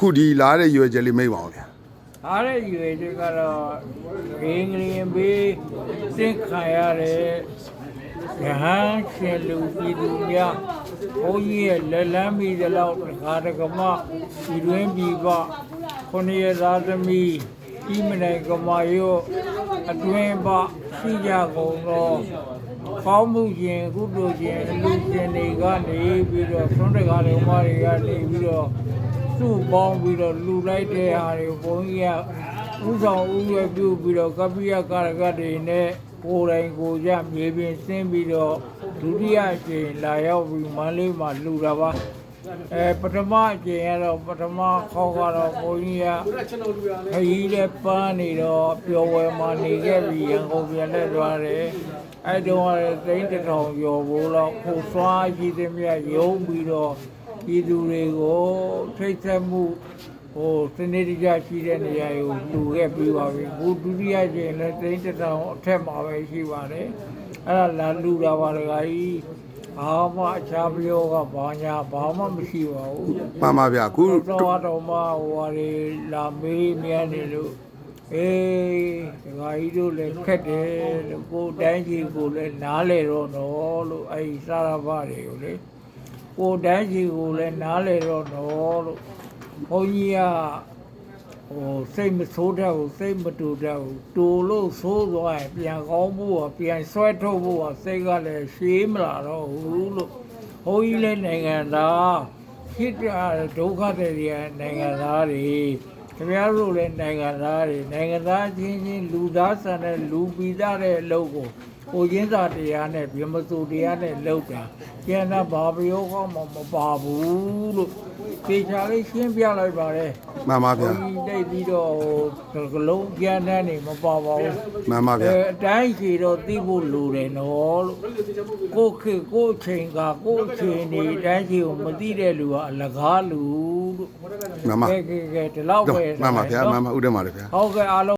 အခုဒီလာတဲ့ရွယ်ချက်လေးမိတ်ပါအောင်ဗျာအားတဲ့ရွယ်တွေကတော့ဂင်းကလေးဘေးစင့်ခံရတဲ့ရဟန်းရှင်လူပြည်သူများဘုန်းကြီးရဲ့လက်လန်းမိသလောက်တခါတကမဒီတွင်ပြည်ပခုနှစ်ရသားသမီးဤမနိုင်ကမာယောအတွင်ပရှိကြကုန်သောကောင်းမှုရှင်ကုသိုလ်ရှင်အလူရှင်တွေကနေပြီးတော့သွန်တကားတွေမတွေကနေပြီးတော့ စုပေါင်းပြီးတော့လူလိုက်တဲ့ဟာတွေဘုန်းကြီးကဥဆောင်ဥရွယ်ပြုပြီးတော့ကပ္ပိယကာရကတွေနဲ့ကိုယ်တိုင်ကိုယ်ကြမြေပြင်ဆင်းပြီးတော့ဒုတိယအကြိမ်လာရောက်ပြီးမန္တလေးမှာလူတာပါအဲပထမအကြိမ်ကတော့ပထမခေါက်ကတော့ဘုန်းကြီးကခရီးတဲ့ပန်းနေတော့ပျော်ဝယ်မှာနေခဲ့ပြီးရန်ကုန်ပြန်လက်သွားတယ်အဲတုန်းကလည်းသိန်းတစ်ထောင်ကျော်ဘိုးလောက်ကိုစွာကြီးသမျှရုံးပြီးတော့ ပြည်သူတွေကိုထိတ်ဆက်မှုဟိုစနေတကျရှိတဲ့နေရာကိုလူခဲ့ပြီးပါပြီဘုဒုတိယကျရင်လည်းတိန်းတစ်တောင်အထက်မှာပဲရှိပါတယ်အဲ့ဒါလာလူတာပါတခါကြီးဘာမှအခြားပြောကဘာညာဘာမှမရှိပါဘူးမှန်ပါဗျာအခုတော့တော့မှဟိုဟာတွေလာမေးမြန်းနေလို့အေးဒကာကြီးတို့လည်းခက်တယ်လို့ကိုယ်တိုင်းကြီးကိုလည်းနားလေတော့နော်လို့အဲ့ဒီစာရပါတွေကိုလေ ကိုယ်တန်းကြီးကိုလည်းနားလေတော့တော့လို့ဘုန်းကြီးကဟိုစိတ်မဆိုးတတ်ဘူးစိတ်မတူတတ်ဘူးတူလို့ဆိုးသွားရင်ပြန်ကောင်းဖို့ကပြန်ဆွဲထုတ်ဖို့ကစိတ်ကလည်းရှေးမလာတော့ဘူးလို့ဘုန်းကြီးလည်းနိုင်ငံသားဖြစ်ပြဒုက္ခတွေတွေကနိုင်ငံသားတွေခင်ဗျားတို့လည်းနိုင်ငံသားတွေနိုင်ငံသားချင်းချင်းလူသားဆန်တဲ့လူပီသားတဲ့အလုပ်ကို ကိုချင်းစာတရားနဲ့ဗြဟ္မစုတရားနဲ့လုပ်တာကျန်တာဘာပြောကောင်းမှမပါဘူးလို့ပေချာလေးရှင်းပြလိုက်ပါတယ်မှန်ပါဗျာဘုန်းကြီးတိတ်ပြီးတော့ဟိုကလုံးပြန်တဲ့နေမပါပါဘူးမှန်ပါဗျာအဲအတိုင်းရှိတော့သိဖို့လိုတယ်နော်လို့ကိုယ့်ခေတ်ကိုယ့်အချိန်ကကိုယ့်အချိန်နေအတိုင်းရှိကိုမသိတဲ့လူကအလကားလူလို့မှန်ပါကဲကဲကဲဒီလောက်ပဲမှန်ပါဗျာမှန်ပါဥဒ္ဓမာလေဗျာဟုတ်ကဲ့အားလုံး